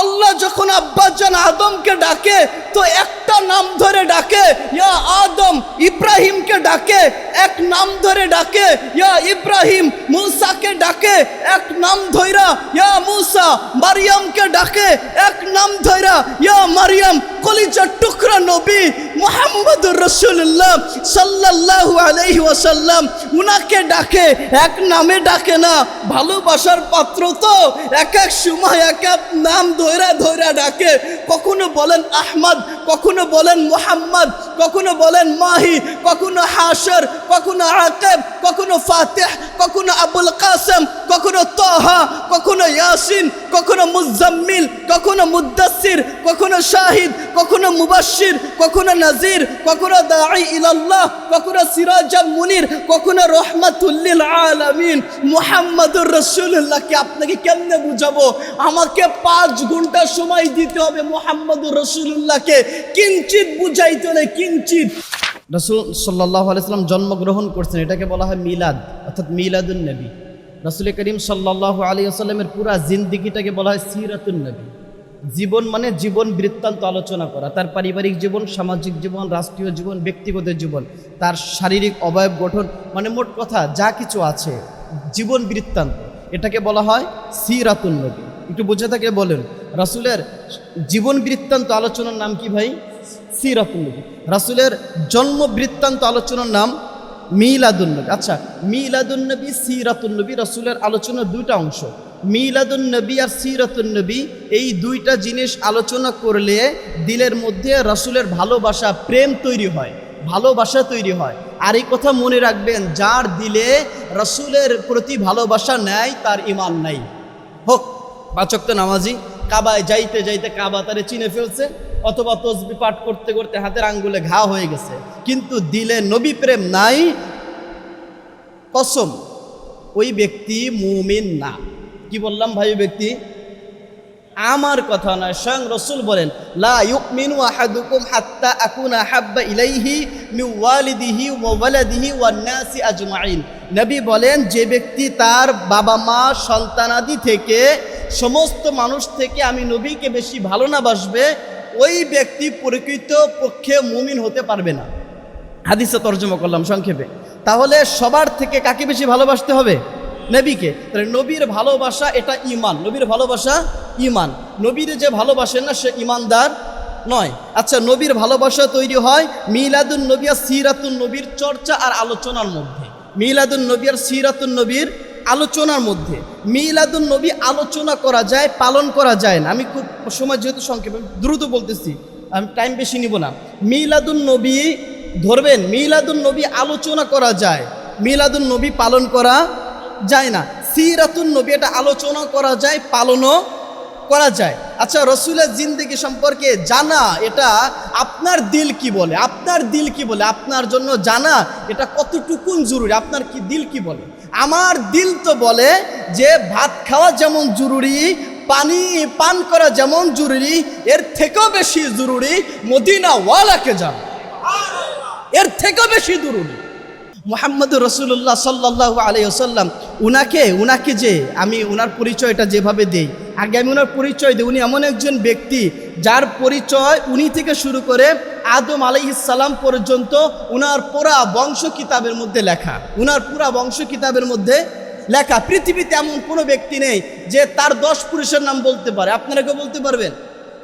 আল্লাহ যখন আব্বাজান আদমকে ডাকে, তো একটা নাম ধরে ডাকে, ইয়া আদম ইব্রাহিমকে ডাকে, এক নাম ধরে ডাকে, ইয়া ইব্রাহিম মুসাকে ডাকে, এক নাম ধইরা ইয়া মুসা মারিয়ামকে ডাকে, এক নাম ধইরা ইয়া মারিয়াম কলিজার টুকরা নবী মুহাম্মদুর রসুল্লাহ সাল্লাল্লাহু আলাইহি ওয়াসাল্লাম উনাকে ডাকে, এক নামে ডাকে না, ভালোবাসার পাত্র তো, এক এক সময় এক এক নাম ধইরা ধৈরা ডাকে। কখনো বলেন আহমদ কখনো বলেন মুহাম্মদ। কখনো বলেন মাহি, কখনো হাসর কখনো আকেব, কখনো ফাতেহ, কখনো আবুল কাসেম, কখনো তহা, কখনো ইয়াসিন, কখনো মুজাম্মিল, কখনো মুদাসির কখনো শাহিদ, কখনো মুবাশির কখনো নাজির কখনো দাঈ ইলাল্লাহ, কখনো সিরাজাল মুনির, কখনো রহমাতুল্লিল আলামিন। মুহাম্মাদুর রাসূলুল্লাহকে আপনাকে কেমনে বুঝাবো? আমাকে পাঁচ ঘণ্টা সময় দিতে হবে মুহাম্মাদুর রসুল্লাহকে কিঞ্চিত বুঝাইতে হলে কিঞ্চিত। রসুল সাল্লাহ আলাইসাল্লাম জন্মগ্রহণ করছেন, এটাকে বলা হয় মিলাদ, অর্থাৎ মিলাদুন নবী। রসুল করিম সাল্লাহ আলী আসাল্লামের পুরা জিন্দিগিটাকে বলা হয় সিরাতুন নবী। জীবন মানে জীবন বৃত্তান্ত আলোচনা করা, তার পারিবারিক জীবন, সামাজিক জীবন, রাষ্ট্রীয় জীবন, ব্যক্তিগত জীবন, তার শারীরিক অবয়ব গঠন মানে মোট কথা যা কিছু আছে, জীবন বৃত্তান্ত। এটাকে বলা হয় সিরাতুন নবী। একটু বুঝে থাকে বলেন, রাসুলের জীবন বৃত্তান্ত আলোচনার নাম কি ভাই? সিরাতুন্নবী রাসুলের জন্ম বৃত্তান্ত আলোচনার নাম মিলাদুন্নবী। আচ্ছা মিলাদুন্নবী, সিরাতুন্নবী রাসুলের আলোচনার দুইটা অংশ। মিলাদুন্নবী আর সিরাতুন্নবী, এই দুইটা জিনিস আলোচনা করলে দিলের মধ্যে রাসুলের ভালোবাসা, প্রেম তৈরি হয়, ভালোবাসা তৈরি হয়। আর এই কথা মনে রাখবেন, যার দিলে রাসুলের প্রতি ভালোবাসা নেয় তার ইমান নাই। হোক পাচক তো নামাজি, কাবায় যাইতে যাইতে কাবা তারে চিনে ফেলছে। অথবা তসবি পাঠ করতে করতে হাতের আঙ্গুলে ঘা হয়ে গেছে। কিন্তু দিলে নবী প্রেম নাই। কসম, ওই ব্যক্তি মুমিন না। কি বললাম ভাই ব্যক্তি? আমার কথা নয়, স্বয়ং রসুল বলেন, লা ইউমিনু আহাদুকুম হাত্তা আকুনা হাব্বা ইলাইহি মিন ওয়ালিদিহি ওয়া ওয়ালাদিহি ওয়ান নাসি আজমাইন। নবী বলেন, যে ব্যক্তি তার বাবা মা সন্তানাদি থেকে, সমস্ত মানুষ থেকে আমি নবীকে বেশি ভালো না বাসবে ওই ব্যক্তি প্রকৃত পক্ষে মুমিন হতে পারবে না। হাদিসে তর্জমা করলাম সংক্ষেপে। তাহলে সবার থেকে কাকে বেশি ভালোবাসতে হবে? নবীকে। তাহলে নবীর ভালোবাসা এটা ইমান নবীর ভালোবাসা ইমান নবীর যে ভালোবাসেন না, সে ইমানদার নয়। আচ্ছা নবীর ভালোবাসা তৈরি হয় মিলাদুন নবী আর সিরাতুন নবীর চর্চা আর আলোচনার মধ্যে। মিলাদুন নবী আর সিরাতুন নবীর আলোচনার মধ্যে। মিলাদুন নবী আলোচনা করা যায়, পালন করা যায় না। আমি খুব সময় যেহেতু সংক্ষেপে দ্রুত বলতেছি, আমি টাইম বেশি নিব না। মিলাদুন নবী ধরবেন, মিলাদুন নবী আলোচনা করা যায়, মিলাদুন নবী পালন করা যায় না। সিরাতুন নবী এটা আলোচনা করা যায়, পালনও করা যায়। আচ্ছা রসুলের জিন্দিগি সম্পর্কে জানা, এটা আপনার দিল কি বলে? আপনার দিল কি বলে? আপনার জন্য জানা, এটা কতটুকুন জরুরি? আপনার কি দিল কি বলে? আমার দিল তো বলে যে, ভাত খাওয়া যেমন জরুরি, পানি পান করা যেমন জরুরি, এর থেকেও বেশি জরুরি মদিনা ওয়ালাকে যান এর থেকেও বেশি জরুরি। মোহাম্মদ রসুল্লাহ সাল্লাহ আলাইসাল্লাম উনাকে উনাকে যে আমি উনার পরিচয়টা যেভাবে দেই, আগে আমি ওনার পরিচয় দিই, উনি এমন একজন ব্যক্তি যার পরিচয় উনি থেকে শুরু করে আদম আলাইসাল্লাম পর্যন্ত উনার পুরা বংশ কিতাবের মধ্যে লেখা। উনার পুরা বংশ কিতাবের মধ্যে লেখা। পৃথিবীতে এমন কোনো ব্যক্তি নেই যে তার দশ পুরুষের নাম বলতে পারে। আপনারা কেউ বলতে পারবেন?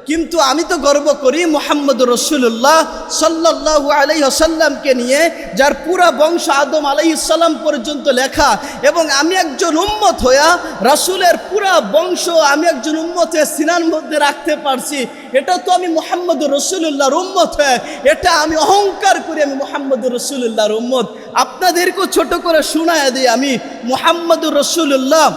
কিন্তু আমি তো গর্ব করি মোহাম্মদ রসুল্লাহ সাল্লাহ আলাই আলাইসাল্লামকে নিয়ে, যার পুরা বংশ আদম আলাইসাল্লাম পর্যন্ত লেখা, এবং আমি একজন উম্মত হইয়া রাসুলের পুরা বংশ আমি একজন উম্মত হয়ে সিনার মধ্যে রাখতে পারছি। এটা তো আমি মোহাম্মদ রসুল্লাহর উম্মত হয়ে, এটা আমি অহংকার করি আমি মোহাম্মদ রসুল্লাহর উম্মত। আপনাদেরকেও ছোট করে শোনায় দিই আমি মোহাম্মদুর রসুল্লাহ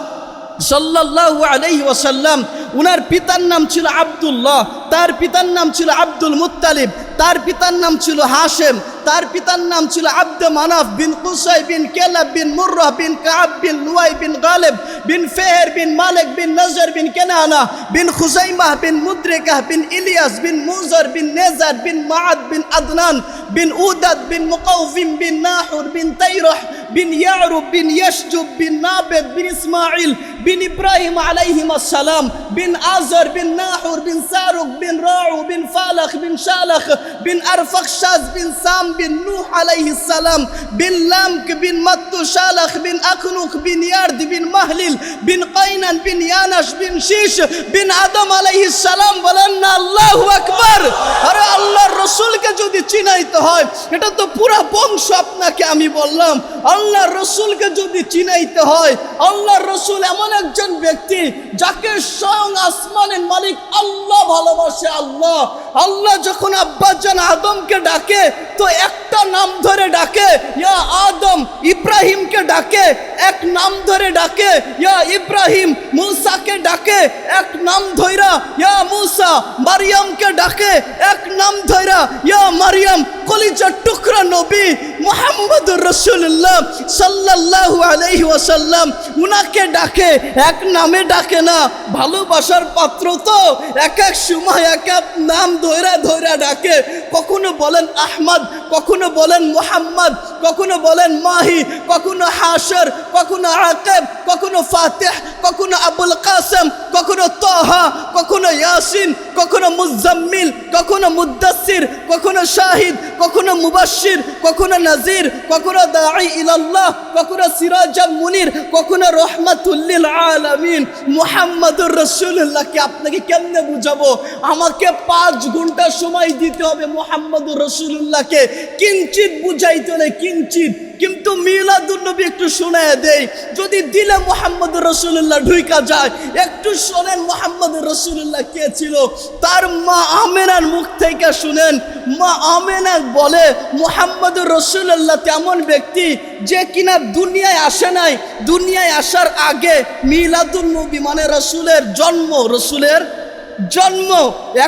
সাল্লাল্লাহু আলাইহি ওয়াসাল্লাম উনার পিতার নাম ছিল আব্দুল্লাহ, তার পিতার নাম ছিল আব্দুল মুত্তালিব, তার পিতার নাম ছিল হাশেম, তার পিতার নাম ছিল আব্দ মানাফ বিন কুসাই বিন কেলাব বিন মুর্রাহ বিন কাব বিন লুয়াই বিন গালেব বিন ফেহের বিন মালিক বিন নজর বিন কেনানা বিন খুজাইমাহ বিন মুদ্রিকাহ বিন ইলিয়াস বিন মুজর বিন নেজার বিন মাআদ বিন আদনান বিন উদাদ বিন মুকাউফিম বিন নাহুর বিন তাইরহ বিন ইয়ারুব বিন ইয়াশজুব বিন নাবেদ বিন ইসমাইল বিন ইব্রাহিম আলাইহিম আসসালাম বিন আজর বিন নাহুর বিন সারুক বিন রাউ বিন ফালাখ বিন শালাখ বিন আরফাকশাজ বিন সাম বিন নূহ আলাইহিস সালাম বিন লামক বিন মাত্তু শালাখ বিন আখনুক বিন ইয়ার্দ বিন মাহলিল বিন কাইনান বিন ইয়ানাস বিন শীশ বিন আদম আলাইহিস সালাম বলেন না, আল্লাহু আকবার। আরে আল্লাহর রসুলকে যদি চিনাইতে হয়, এটা তো পুরা বংশ আপনাকে আমি বললাম। আল্লাহর রসুলকে যদি চিনাইতে হয় আল্লাহর রসুল এমন একজন ব্যক্তি যাকে স্বয়ং আসমানের মালিক আল্লাহ ভালোবাসে, আল্লাহ আল্লাহ যখন আব্বাজান আদমকে ডাকে, তো একটা নাম ধরে ডাকে, ইয়া আদম ইব্রাহিমকে ডাকে, এক নাম ধরে ডাকে, ইয়া ইব্রাহিম মুসাকে ডাকে, এক নাম ধইরা, ইয়া মুসা মারিয়ামকে ডাকে, এক নাম ধইরা, ইয়া মারিয়াম কলিজার টুকরা নবী মুহাম্মদুর রাসূলুল্লাহ সাল্লাল্লাহু আলাইহি ওয়াসাল্লাম উনাকে ডাকে, এক নামে ডাকে না, ভালোবাসার পাত্র তো, এক এক সময় এক এক নাম ধৈরা ধৈরা ডাকে। কখনো বলেন আহমদ, কখনো বলেন মোহাম্মদ কখনো বলেন মাহি, কখনো হাসর কখনো আকেব, কখনো ফাতেহ, কখনো আবুল কাসেম, কখনো তহা, কখনো ইয়াসিন, কখনো মুজাম্মিল, কখনো মুদাসির কখনো শাহিদ, কখনো মুবাশির কখনো নাজির কখনো দাঈ ইলাল্লাহ, কখনো সিরাজাম মুনির, কখনো রহমাতুল্লিল আলামিন। মুহাম্মাদুর রসুল্লাহকে আপনাকে কেমনে বুঝাবো? আমাকে পাঁচ ঘণ্টা সময় দিতে হবে মুহাম্মাদুর রাসূলুল্লাহকে। কিঞ্চিত বুঝাইতে হলে কিঞ্চিত, কিন্তু মিলাদুন্নবী একটু শোনায় দেয় যদি দিলে মোহাম্মদ রসুল্লাহ ঢুইকা যায়, একটু শোনেন মোহাম্মদ রসুল্লাহ কে ছিল? তার মা আমেনার মুখ থেকে শুনেন। মা আমেনা বলে, মোহাম্মদ রসুল্লাহ তেমন ব্যক্তি যে কিনা দুনিয়ায় আসে নাই। দুনিয়ায় আসার আগে মিলাদুন্নবী মানে রসুলের জন্ম রসুলের জন্ম।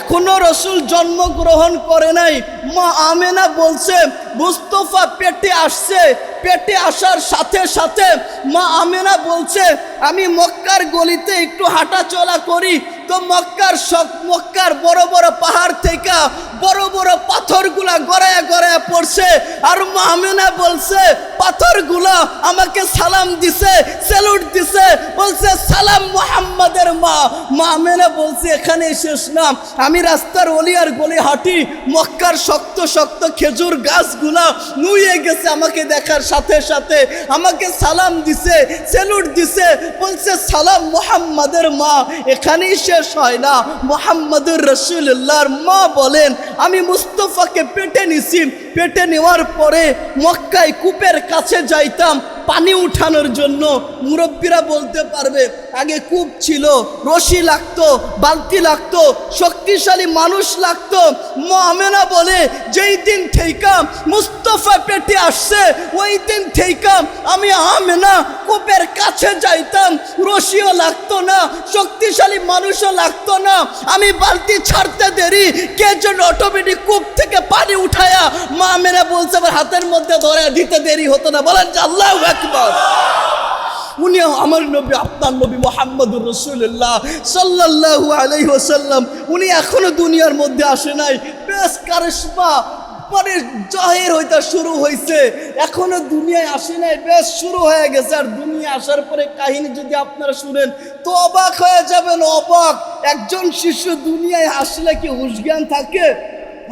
এখনও রসুল জন্মগ্রহণ করে নাই। মা আমেনা বলছে মুস্তফা পেটে আসছে, পেটে আসার সাথে সাথে মা আমেনা বলছে, আমি মক্কার গলিতে একটু হাঁটা চলা করি। তো মক্কার সব, মক্কার বড় বড় পাহাড় থেকে বড় বড় পাথরগুলা গড়ায় গড়ায় পড়ছে। আর মা আমেনা বলছে, পাথরগুলা আমাকে সালাম দিছে, স্যালুট দিছে। বলছে, সালাম মোহাম্মদের মা। মা আমেনা বলছে এখানে শেষ নাম। আমি রাস্তার অলিয়ার গলি হাঁটি, মক্কার শক্ত শক্ত খেজুর গাছগুলা নুয়ে গেছে আমাকে দেখার সাথে সাথে। আমাকে সালাম দিছে, সেলুট দিছে, বলছে, সালাম মোহাম্মদের মা, এখানেই শেষ হয় না। মোহাম্মদুর রসুল্লাহর মা বলেন, আমি মুস্তফাকে পেটে নিছি। পেটে নেওয়ার পরে মক্কায় কূপের কাছে যাইতাম। পানি উঠানোর জন্য মুরব্বীরা বলতে পারবে, আগে কূপ ছিল, রশি লাগতো, বালতি লাগতো, শক্তিশালী মানুষ লাগতো। মহামেনা বলে, যেই দিন থেইকা মুস্তফা পেটে আসছে, ওই দিন থেইকা আমি আমেনা কূপের কাছে যাইতাম। রশিও লাগতো না, শক্তিশালী মানুষও লাগতো না। আমি বালতি ছাড়তে দেরি, কে যেন অটোমেটিক কূপ থেকে পানি উঠায়া মা বলছে, আমার হাতের মধ্যে ধরে দিতে দেরি হতো না। বলেন আল্লাহ আকবর। উনি আমার নবী, আপনার নবী মোহাম্মদুর রসুল্লাহ সাল্লাল্লাহু আলাইহি ওয়াসাল্লাম। উনি এখনও দুনিয়ার মধ্যে আসে নাই। বেশ কারিশমা মানে জাহির হইতে শুরু হয়েছে এখনও দুনিয়ায় আসে নাই, বেশ শুরু হয়ে গেছে। আর দুনিয়া আসার পরে কাহিনী যদি আপনারা শুনেন, তো অবাক হয়ে যাবেন, অবাক। একজন শিশু দুনিয়ায় আসলে কি হুশ জ্ঞান থাকে?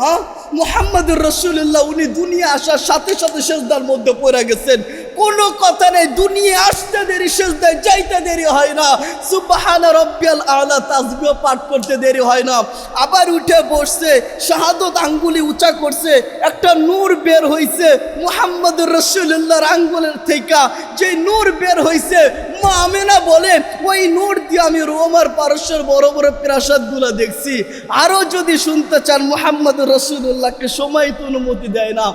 হ্যাঁ? মোহাম্মদুর রসুল্লাহ উনি দুনিয়া আসার সাথে সাথে শেষদার মধ্যে পড়ে গেছেন। কোনো কথা নেই, দুনিয়া আসতে দেরি শেষদায় যাইতে দেরি হয় না। সুবাহান রব্বিয়াল আলা তাজবিও পাঠ করতে দেরি হয় না। আবার উঠে বসছে, শাহাদত আঙ্গুলি উঁচা করছে, একটা নূর বের হইছে মুহাম্মদ রসুল্লাহর আঙ্গুলের থেকে। যে নূর বের হইছে মা আমেনা বলে, ওই নূর দিয়ে আমি রোমার পারস্যের বড় বড় প্রাসাদগুলো দেখছি। আরও যদি শুনতে চান মোহাম্মদ রসুল্লাহকে সময় তো অনুমতি দেয় না।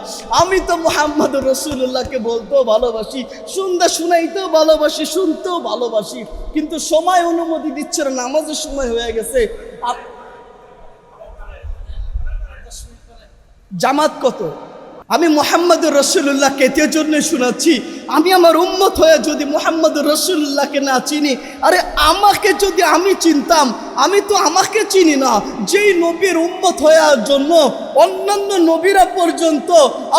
আমি তো মোহাম্মদ রসুল্লাহকে বলতেও ভালোবাসি, শুনতে শুনাইতেও ভালোবাসি, শুনতেও ভালোবাসি। কিন্তু সময় অনুমতি দিচ্ছে না, নামাজের সময় হয়ে গেছে। জামাত কত? আমি মোহাম্মদ রসুল্লাহকে এতে জন্য শোনাচ্ছি। আমি আমার উম্মত হয়ে যদি মোহাম্মদ রসুল্লাহকে না চিনি, আরে আমাকে যদি আমি চিনতাম, আমি তো আমাকে চিনি না। যেই নবীর উম্মত হওয়ার জন্য অন্যান্য নবীরা পর্যন্ত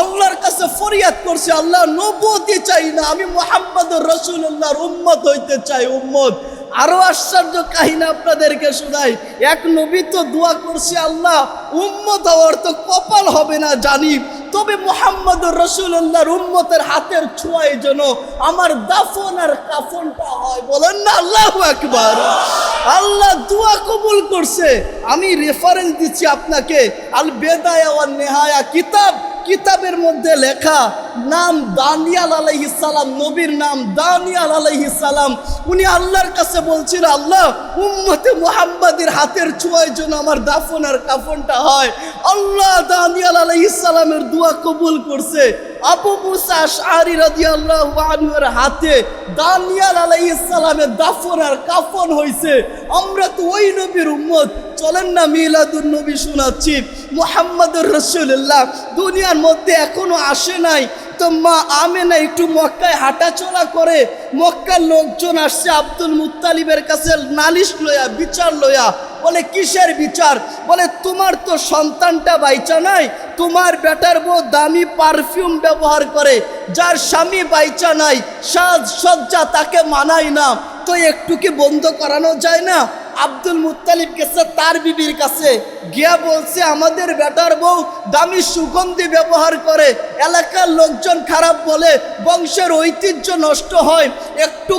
আল্লাহর কাছে ফরিয়াদ করছে, আল্লাহ নবতি চাই না। আমি মোহাম্মদ রসুল্লাহর উম্মত হইতে চাই, উম্মত। আরও আশ্চর্য কাহিনী আপনাদেরকে শোনাই। এক নবী তো দোয়া করছে, আল্লাহ, উম্মত হওয়ার তো কপাল হবে না জানি। তবে মোহাম্মদ রসুল্লাহর উম্মতের হাতের ছোঁয়ায় যেন আমার দাফন আর কাফনটা হয়। বলেন না, আল্লাহ একবার আল্লাহ দোয়া কবুল করছে। আমি রেফারেন্স দিচ্ছি আপনাকে। আল বেদায়া নেহায়া কিতাব। কিতাবের মধ্যে লেখা, নাম দানিয়াল আলহ ইসালাম নবীর নাম দানিয়াল আলহ ইসালাম উনি আল্লাহর কাছে বলছিল আল্লাহ, উম্মতে মোহাম্মদের হাতের ছোঁয়ায় জন্য আমার দাফন আর কাফনটা হয়। আল্লাহ দানিয়াল আলহ ইসালামের দোয়া কবুল করছে। দাফন আর ওই নবীর চলেন না নবী শোনাচ্ছি। দুনিয়ার মধ্যে এখনও আসে নাই। তো মা আমেনা একটু মক্কায় হাঁটাচলা করে। মক্কার লোকজন আসছে আব্দুল মুত্তালিবের কাছে নালিশ লয়া বিচার লয়া বলে, কিসের বিচার? বলে, তোমার তো সন্তানটা বাইচা নাই, তোমার বেটার বউ দামি পারফিউম ব্যবহার করে, যার স্বামী বাইচা নাই, সাজ সজ্জা তাকে মানায় না, তো একটু কি বন্ধ করানো যায় না? আব্দুল মুত্তালিব গেছে তার বিবির কাছে, গিয়া বলছে, আমাদের বেটার বউ দামি সুগন্ধি ব্যবহার করে, এলাকার লোকজন খারাপ বলে, বংশের ঐতিহ্য নষ্ট হয়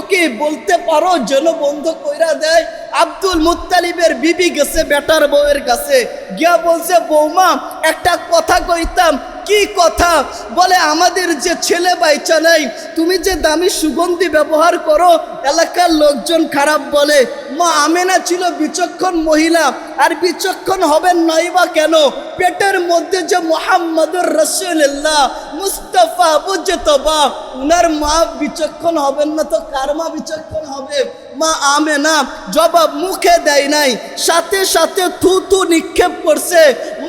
কি বলতে পারো যেন বন্ধ কইরা দেয়। আব্দুল মুত্তালিবের বিবি গেছে বেটার বউয়ের কাছে। গিয়া বলছে, বৌমা, একটা কথা কইতাম। কি কথা? বলে, আমাদের যে ছেলে বাইচা নাই, তুমি যে দামি সুগন্ধি ব্যবহার করো, এলাকার লোকজন খারাপ বলে। মা, আমেনা ছিল বিচক্ষণ মহিলা। আর বিচক্ষণ হবেন নাই বা কেন? পেটের মধ্যে যে মোহাম্মদুর রসুল্লাহ মুস্তফা বুঝতবা উনার মা বিচক্ষণ হবেন না তো কার মা বিচক্ষণ হবে? মা আমে না জবাব মুখে দেয় নাই, সাথে সাথে থুতু নিক্ষেপ করছে।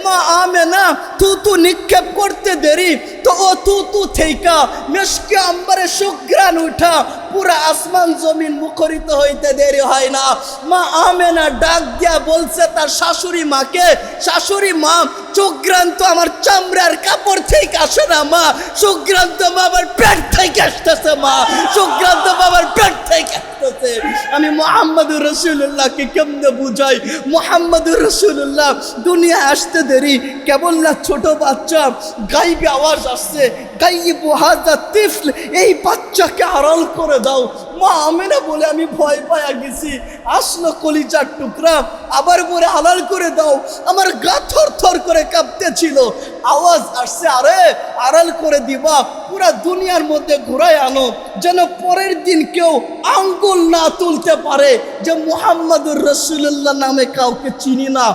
মা আমেনা থুতু নিক্ষেপ করতে দেরি, তো ও থুতু থেইকা মেশকে আম্বারে সুগ্রান উঠা পুরা আসমান জমিন মুখরিত হইতে দেরি হয় না। মা আমে না ডাক দিয়া বলছে তার শাশুড়ি মাকে, শাশুড়ি মা সুগ্রান্ত আমার চামড়ার কাপড় থেকে আসে না, মা। সুগ্রান্ত আমার পেট থেকে আসতেছে, মা। সুগ্রান্ত আমার পেট থেকে আসতেছে। আমি মোহাম্মদুর রসুল্লাহকে কেমনে বুঝাই? মোহাম্মদুর রসুল্লাহ দুনিয়া আসতে দেরি। কেবল না ছোট বাচ্চা, গাইবে আওয়াজ আসছে। গাইব হাজা তিফল, এই বাচ্চাকে আড়াল করে দাও। মা আমেনা বলে আমি ভয় পায়া গেছি। আসলো কলিজার টুকরা, আবার বলে হালাল করে দাও। আমার গা থর থর করে কাঁপতেছিল। আওয়াজ আসছে, আরে, আড়াল করে দিবা, পুরা দুনিয়ার মধ্যে ঘুরায় আনো, যেন পরের দিন কেউ আঙ্গুল না তুলতে পারে যে মুহাম্মাদুর রসুল্লাহ নামে কাউকে চিনি না।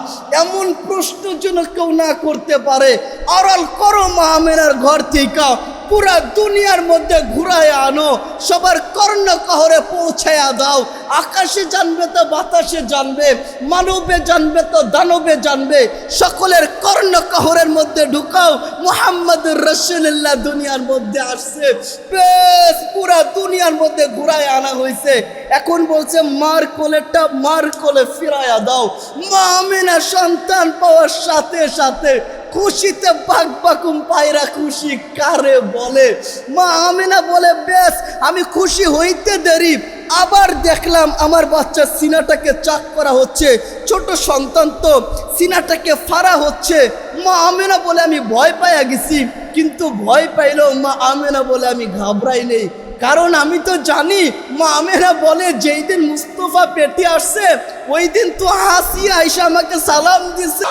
এমন প্রশ্ন যেন কেউ না করতে পারে। আড়াল করো মাহমেনার ঘর থেকে, পুরা দুনিয়ার মধ্যে ঘুরায় আনো, সবার কর্ণ কহরে পৌঁছায়া দাও। আকাশে জানবে তো বাতাসে জানবে, মানবে জানবে তো দানবে জানবে, সকলের কর্ণ কহরের মধ্যে ঢুকাও, মোহাম্মদুর রসুল্লাহ দুনিয়ার মধ্যে আসছে। বেশ, পুরা দুনিয়ার মধ্যে ঘুরায় আনা হয়েছে এখন বলছে, মার কোলেটা মার কোলে ফিরাইয়া দাও। মা আমিনা সন্তান পাওয়ার সাথে সাথে খুশিতে বাক বাকুম পায়রা খুশি কারে বলে। মা আমিনা বলে, বেশ, আমি খুশি হইতে দেরি। আবার দেখলাম আমার বাচ্চার সিনাটাকে চাক করা হচ্ছে, ছোট সন্তান তো সিনাটাকে ফাড়া হচ্ছে। মা আমেনা বলে আমি ভয় পাইয়া গেছি, কিন্তু ভয় পাইলেও মা আমেনা বলে আমি ঘাবড়াই নেই। কারণ আমি তো জানি, মা আমেরা বলে যেই দিন মুস্তফা পেটে আসছে, ওই দিন তো হাসি আইসা আমাকে সালাম দিছে।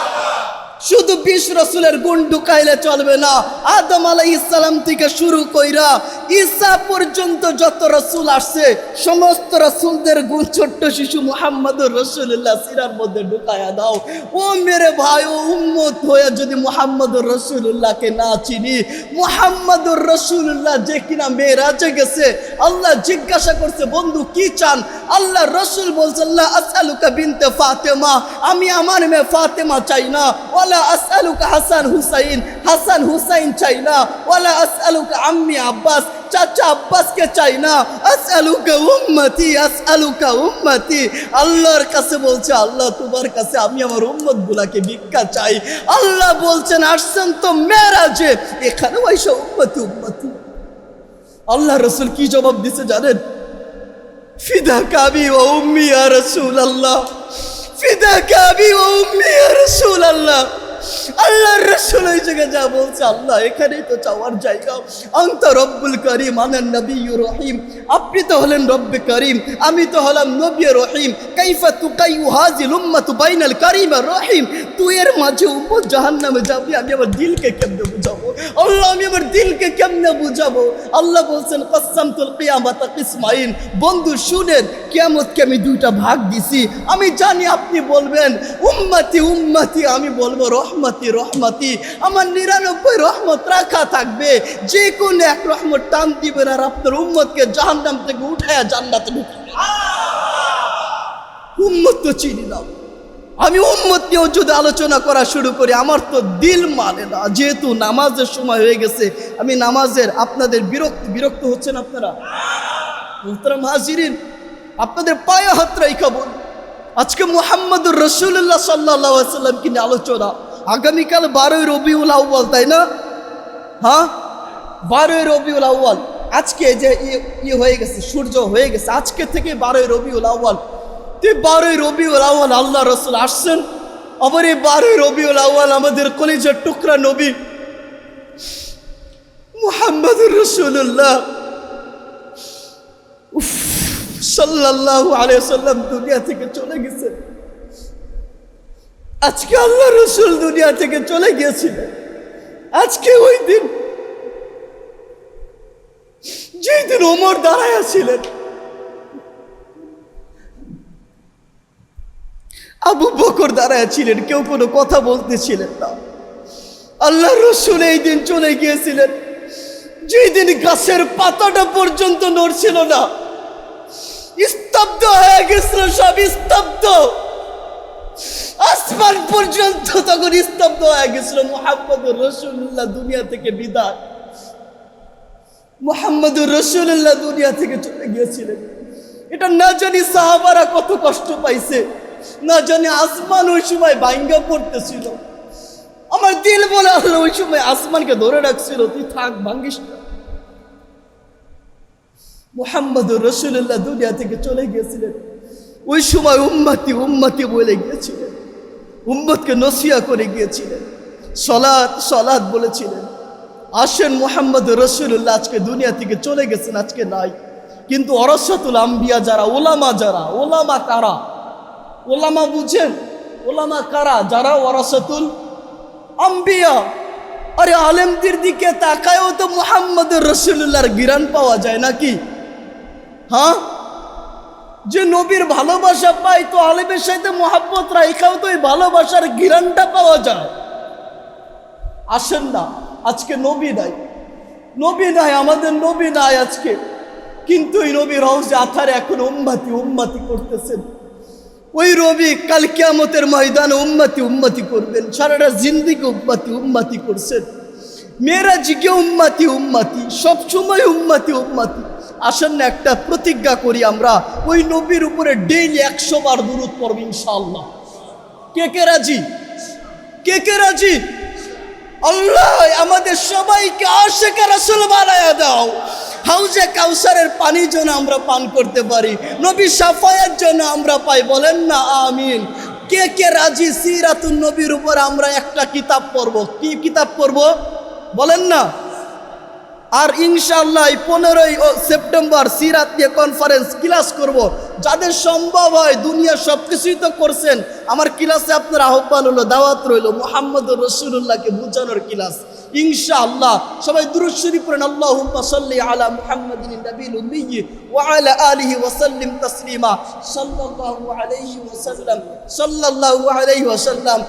শুধু বিশ রসুলের গুণ ঢুকাইলে চলবে না। আদম আলাই ইসলাম থেকে শুরু কইরা ঈসা পর্যন্ত যত রসুল আসছে, সমস্ত রসুলদের গুণ ছোট্ট শিশু মোহাম্মদুর রসুল্লাহ সিরার মধ্যে ঢুকায়া দাও। ও মেরে ভাই, ও উম্মত হয়ে যদি মোহাম্মদুর রসুল্লাহকে না চিনি, মোহাম্মদুর রসুল্লাহ যে কিনা মেয়েরাজে গেছে, আল্লাহ জিজ্ঞাসা করছে, বন্ধু, কি চান? আল্লাহ রসুল বলছে, আল্লাহ আসালুকা বিনতে ফাতেমা, আমি আমার মেয়ে ফাতেমা চাই না। ওয়ালা আসআলুকা হাসান হুসাইন হাসান হুসাইন চাই না ওয়ালা আসআলুকা আম্মি আব্বাস চাচা আব্বাসকে চাই না আসআলুকা উম্মতি আসআলুকা উম্মতি আল্লাহর কাছে বলছে, আল্লাহ তোমার কাছে আমি আমার উম্মত গুলাকে ভিক্ষা চাই। আল্লাহ বলছেন, আসছেন তো মেরাজে, এখানে ওইসব উম্মতি উম্মতি। আল্লাহ রসুল কি জবাব দিছে জানেন? ফিদা কাবি ও উম্মি রসুল আল্লাহ ফিদা কাবি ও উম্মি রসুল আল্লাহ আল্লাহর রসুল ওই জায়গায় যা বলছে, আল্লাহ এখানেই তো চাওয়ার জায়গা। অন্ত রব্বুল করিম আনান নবী রহিম। আপনি তো হলেন রব্বে করিম, আমি তো হলাম নবী রহিম। কাইফা তুকাইউ হাজিল উম্মাতু বাইনাল করিম রহিম। তুই এর মাঝে উপর জাহান্নামে যাবি, আমি আমার দিলকে কেমনে বুঝাবো? আল্লাহ, আমি আমার দিলকে কেমনে বুঝাবো? আল্লাহ বলছেন কসামতুল কিয়ামাত কিসমাইন। বন্ধু, শুনেন, কিয়ামতকে আমি দুইটা ভাগ দিছি। আমি জানি আপনি বলবেন, উম্মতি উম্মতি। আমি বলব, রহমতি রহমতি। আমার নিরানব্বই রহমত রাখা থাকবে। যে কোনো এক রহমত টান দিবেন আর আপনার উম্মতকে জাহান্নাম থেকে উঠায়া জান্নাতে উম্মত তো চিনি না। আমি উম্মত নিয়েও যদি আলোচনা করা শুরু করি, আমার তো দিল মানে না। যেহেতু নামাজের সময় হয়ে গেছে, আমি নামাজের আপনাদের বিরক্ত বিরক্ত হচ্ছেন আপনারা? মোহতারাম হাজিরিন, আপনাদের পায়ে হাত রাইখা আজকে মোহাম্মদুর রসুল্লাহ সাল্লাহ সাল্লাম কিনে আলোচনা? আগামীকাল বারোই রবিউল আউ্বাল তাই না? হ্যাঁ? বারোই রবিউল আউ্বাল আজকে যে ইয়ে হয়ে গেছে, সূর্য হয়ে গেছে, আজকে থেকে বারোই রবিউল আউ্বাল তে বারোই রবিউল আউ্বাল আল্লাহ রসুল আসছেন, আবার এই বারোই রবিউল আউ্বাল আমাদের কলেজের টুকরা নবী মুহাম্মদুর রসুল্লাহ সাল্লাল্লাহু আলাইহি সাল্লাম দুনিয়া থেকে চলে গেছে। আজকে আল্লাহ রসুল দুনিয়া থেকে চলে গিয়েছিলেন আজকে ওই দিন, যেই দিন ওমর দাঁড়ায় ছিলেন আবু বকর দাঁড়ায় ছিলেন, কেউ কোনো কথা বলতেছিলেন না। আল্লাহ রসুল এই দিন চলে গিয়েছিলেন। যেই দিন গাছের পাতাটা পর্যন্ত নড়ছিল না। স্তব্ধ হয়ে গেছিল, সব স্তব্ধ। আসমান পর্যন্ত তখন স্তব্ধ হয়ে গেছিল মোহাম্মদ রসুল্লাহ দুনিয়া থেকে বিদায়। মোহাম্মদুর রসুল্লাহ দুনিয়া থেকে চলে গিয়েছিলেন। এটা না জানি সাহাবারা কত কষ্ট পাইছে। না জানি আসমান ওই সময় বাইঙ্গা পড়তেছিল। আমার দিল বলে আল্লাহ ওই সময় আসমানকে ধরে রাখছিল, তুই থাক, ভাঙ্গিস না। মোহাম্মদুর রসুল্লাহ দুনিয়া থেকে চলে গিয়েছিলেন। ওই সময় উম্মাতি উম্মাতি বলে গিয়েছিলেন। উম্মতকে নসিয়া করে গিয়েছিলেন। সলাদ সলাদ বলেছিলেন। আসেন মোহাম্মদ রসুল্লাহ আজকে দুনিয়া থেকে চলে গেছেন, আজকে নাই। কিন্তু অরসাতুল আম্বিয়া যারা, ওলামা যারা, ওলামা কারা? ওলামা বুঝেন, ওলামা কারা? যারা ওরাসাতুল আম্বিয়া। আরে আলেমদের দিকে তাকায়ও তো মোহাম্মদ রসুল্লাহর গিরান পাওয়া যায় নাকি? হ্যাঁ? যে নবীর ভালোবাসা পাই তো আলেমের সাথে মোহাব্বত রাইখাও তো এই ভালোবাসার গিরানটা পাওয়া যায়। আসেন না, আজকে নবী নাই। নবী নাই, আমাদের নবী নাই আজকে। কিন্তু ওই নবী রহজে আথারে এখন উম্মাতি উম্মাতি করতেছেন। ওই রবি কাল কিয়ামতের ময়দানে উম্মাতি উম্মাতি করবেন, সারাটা জিন্দিকে উম্মাতি উম্মাতি করছেন। মেয়েরা জিকে উম্মাতি উম্মাতি, সব সময় উম্মাতি উম্মাতি। আসেন না, একটা প্রতিজ্ঞা করি আমরা, ওই নবীর উপরে ডেইলি একশো বার দূরত পড়ব ইনশাআল্লাহ। কে কে রাজি? কে কে রাজি? আল্লাহ, আমাদের সবাইকে আশেখা রাসুল বানায়া দাও। হাউজে কাউসারের পানি যেন আমরা পান করতে পারি। নবী সাফায়ের জন্য আমরা পাই। বলেন না, আমিন। কে কে রাজি? সিরাতুন নবীর উপর আমরা একটা কিতাব পড়ব। কি কিতাব পড়ব? বলেন না। আর ইনশাল্লাহ পনেরোই সেপ্টেম্বর সিরাত নিয়ে কনফারেন্স ক্লাস করব। যাদের সম্ভব হয় দুনিয়া সব কিছুই তো করছেন। আমার ক্লাসে আপনার আহ্বান হলো, দাওয়াত রইল মোহাম্মদ রসুল্লাহকে বুঝানোর ক্লাস ইনশাআল্লাহ সবাই দুরুদ শরীফ পড়েন আল্লাহুম্মা সাল্লি আলা মুহাম্মাদিন নবীল উম্মি ওয়া আলা আলিহি ওয়া সাল্লিম তাসলিমা সাল্লাল্লাহু আলাইহি ওয়া সাল্লাম সাল্লাল্লাহু আলাইহি ওয়া সাল্লাম